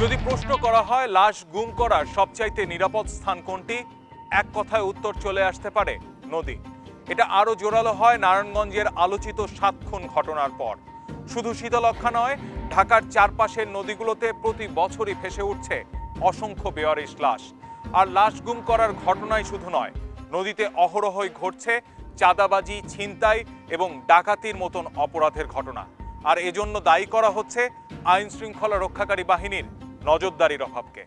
যদি প্রশ্ন করা হয়, লাশ গুম করার সবচাইতে নিরাপদ স্থান কোনটি? এক কথায় উত্তর চলে আসতে পারে নদী। এটা আরও জোরালো হয় নারায়ণগঞ্জের আলোচিত সাত খুন ঘটনার পর। শুধু শীতলক্ষা নয়, ঢাকার চারপাশের নদীগুলোতে প্রতি বছরই ভেসে উঠছে অসংখ্য বেয়ারিশ লাশ। আর লাশ গুম করার ঘটনাই শুধু নয়, নদীতে অহরহই ঘটছে চাঁদাবাজি, ছিনতাই এবং ডাকাতির মতন অপরাধের ঘটনা। আর এজন্য দায়ী করা হচ্ছে আইন শৃঙ্খলা রক্ষাকারী বাহিনীর নজরদারির অভাবকে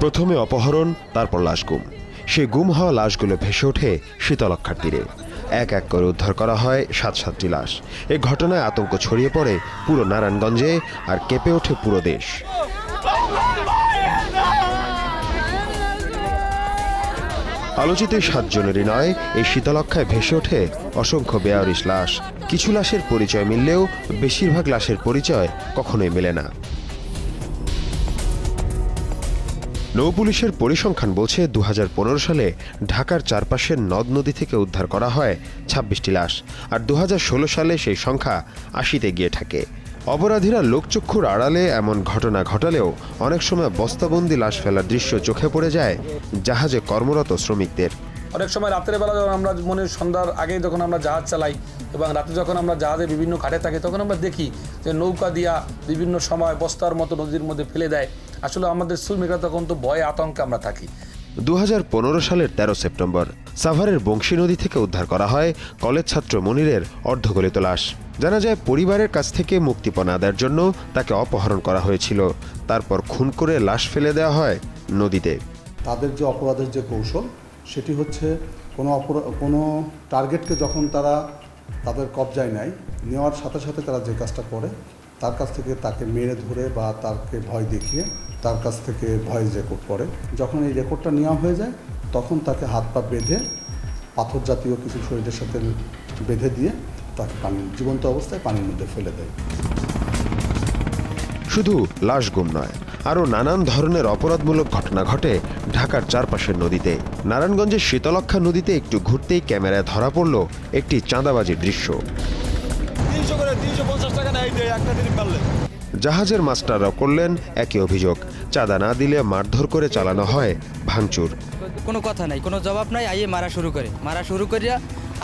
প্রথমে অপহরণ, তারপর লাশ গুম। সেই গুম হওয়া লাশগুলো ভেসে ওঠে শীতলক্ষার তীরে। এক এক করে উদ্ধার করা হয় সাত সাতটি লাশ। এই ঘটনায় আতঙ্ক ছড়িয়ে পড়ে পুরো নারায়ণগঞ্জে আর কেঁপে ওঠে পুরো দেশ। আলোচিত সাতজনেরই নয়, এই শীতলক্ষায় ভেসে ওঠে অসংখ্য বেয়ারিশ লাশ। কিছু লাশের পরিচয় মিললেও বেশিরভাগ লাশের পরিচয় কখনোই মেলে না। নৌ পুলিশের পরিসংখ্যান বলছে দু হাজার পনেরো সালে ঢাকার চারপাশের নদ নদী থেকে উদ্ধার করা হয় ছাব্বিশটি লাশ আর দু হাজার ষোলো সালে সেই সংখ্যা আশিতে গিয়ে থাকে। অপরাধীরা লোকচক্ষুর আড়ালে এমন ঘটনা ঘটালেও অনেক সময় বস্তাবন্দি লাশ ফেলার দৃশ্য চোখে পড়ে যায় জাহাজে কর্মরত শ্রমিকদের। অনেক সময় রাতের বেলা যখন আমরা মনে সন্ধ্যার আগে যখন আমরা জাহাজ চালাই এবং রাতে যখন আমরা জাহাজে বিভিন্ন ঘাটে থাকি তখন আমরা দেখি যে নৌকা দিয়া বিভিন্ন সময় বস্তার মতো নদীর মধ্যে ফেলে দেয়। আসলে আমাদের শ্রমিকরা তখন তো ভয়ে আতঙ্কে আমরা থাকি। দু হাজার পনেরো সালের ১৩ সেপ্টেম্বর সাভারের বংশী নদী থেকে উদ্ধার করা হয় কলেজ ছাত্র মনিরের অর্ধগলিত লাশ। জানা যায় পরিবারের কাছ থেকে মুক্তিপণ আদায়ের জন্য তাকে অপহরণ করা হয়েছিল। তারপর খুন করে লাশ ফেলে দেওয়া হয় নদীতে। তাদের যে অপরাধের যে কৌশল সেটি হচ্ছে কোনো অপরা, কোনো টার্গেটকে যখন তারা তাদের কবজায় নেয়, নেওয়ার সাথে সাথে তারা যে কাজটা করে, তার কাছ থেকে তাকে মেরে ধরে বা তাকে ভয় দেখিয়ে তার কাছ থেকে ভয়েস রেকর্ড করে। যখন এই রেকর্ডটা নেওয়া হয়ে যায়, তখন তাকে হাত পা বেঁধে পাথর জাতীয় কিছু শরীরের সাথে বেঁধে দিয়ে তাকে পানি জীবন্ত অবস্থায় পানির মধ্যে ফেলে দেয়। শুধু লাশ গুম নয় আরও নানান ধরনের অপরাধমূলক ঘটনা ঘটে ঢাকার চারপাশের নদীতে। নারায়ণগঞ্জের শীতলক্ষা নদীতে একটু ঘুরতেই ক্যামেরায় ধরা পড়ল একটি চাঁদাবাজির দৃশ্য। জাহাজের মাস্টাররাও করলেন একই অভিযোগ। চাঁদা না দিলে মারধর করে চালানো হয় ভাঙচুর। কোনো কথা নাই কোনো জবাব নাই আইয়ে মারা শুরু করে। মারা শুরু করিয়া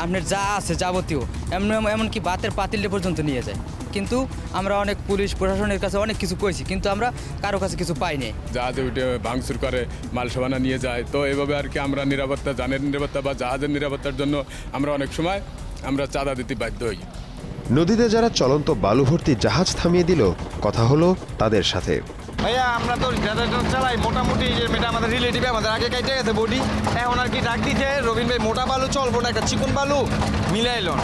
আপনার যা আছে যাবতীয় এমন এমনকি বাতের পাতিলটা পর্যন্ত নিয়ে যায়। কিন্তু আমরা অনেক পুলিশ প্রশাসনের কাছে অনেক কিছু করেছি কিন্তু আমরা কারও কাছে কিছু পাইনি। জাহাজে উঠে ভাঙচুর করে মাল সাবানা নিয়ে যায়। তো এভাবে আর কি আমরা নিরাপত্তা জানের নিরাপত্তা বা জাহাজের নিরাপত্তার জন্য আমরা অনেক সময় আমরা চাঁদা দিতে বাধ্য হই। নদীতে যারা চলন্ত বালু ভর্তি জাহাজ থামিয়ে দিল কথা হলো তাদের সাথে। ভাইয়া আমরা তো চালাই মোটামুটি যে মেয়েটা আমাদের রিলেটিভ আমাদের আগে কাইটে গেছে বডি এখন আর কি ডাক দিচ্ছে রবিন ভাই মোটা বালু চলবো না একটা চিকন বালু মিলাইলন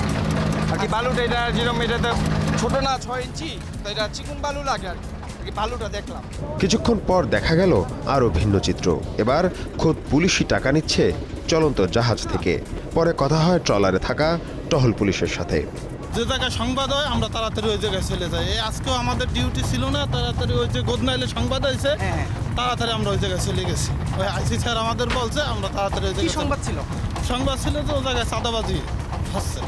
আর কি বালুটা এটা যেরকম এটা তো ছোট না ছয় ইঞ্চি তো এটা চিকন বালু লাগে আর কি। বালুটা দেখলাম। কিছুক্ষণ পর দেখা গেল আরও ভিন্ন চিত্র। এবার খোদ পুলিশই টাকা নিচ্ছে চলন্ত জাহাজ থেকে। পরে কথা হয় ট্রলারে থাকা টহল পুলিশের সাথে। যে জায়গায় সংবাদ হয় আমরা তাড়াতাড়ি ওই জায়গায় চলে যাই। এই আজকেও আমাদের ডিউটি ছিল না তাড়াতাড়ি ওই যে গোদনাইলে সংবাদ হয়েছে তাড়াতাড়ি আমরা ওই জায়গায় চলে গেছি। ওই আইসি স্যার আমাদের বলছে আমরা তাড়াতাড়ি ওই জায়গায় সংবাদ ছিল? সংবাদ ছিল যে ওই জায়গায় চাঁদাবাজি হচ্ছে।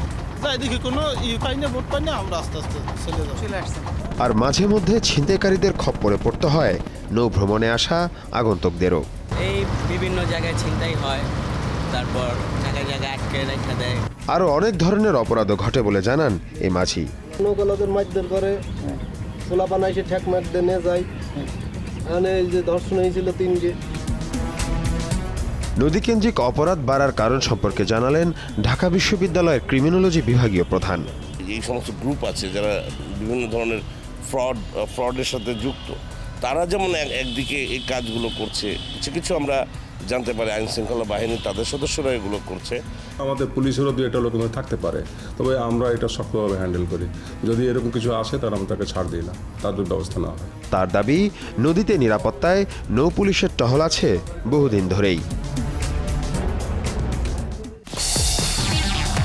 যাই দেখি কোনো ই পাই না ভোট পাই না আমরা আস্তে আস্তে চলে যাব। চলে আসছি। আর মাঝে মধ্যে ছিনতাইকারীদের খপ্পরে পড়তে হয় নৌ ভ্রমণে আসা আগন্তুকদেরও। এই বিভিন্ন জায়গায় ছিনতাই হয় তারপর জায়গায় জায়গায় আটকে রেখা দেয়। আরও অনেক ধরনের অপরাধও ঘটে বলে জানান এই মাঝি। নৌকালাদের মারধর করে সোলা এসে ঠেক মার দিয়ে নিয়ে যায়। এখানে এই যে ধর্ষণ হয়েছিল তিনটে নদীকেন্দ্রিক অপরাধ বাড়ার কারণ সম্পর্কে জানালেন ঢাকা বিশ্ববিদ্যালয়ের ক্রিমিনোলজি বিভাগীয় প্রধান। এই সমস্ত গ্রুপ আছে যারা বিভিন্ন ধরনের ফ্রড ফ্রডের সাথে যুক্ত তারা যেমন একদিকে এই কাজগুলো করছে কিছু কিছু আমরা জানতে পারি আইন শৃঙ্খলা বাহিনী তাদের সদস্যরা এগুলো করছে। আমাদের পুলিশেরও দু একটা লোক থাকতে পারে তবে আমরা এটা শক্তভাবে হ্যান্ডেল করি। যদি এরকম কিছু আসে তাহলে আমরা তাকে ছাড় দিই না তাদের ব্যবস্থা না হয়। তার দাবি নদীতে নিরাপত্তায় নৌ পুলিশের টহল আছে বহুদিন ধরেই।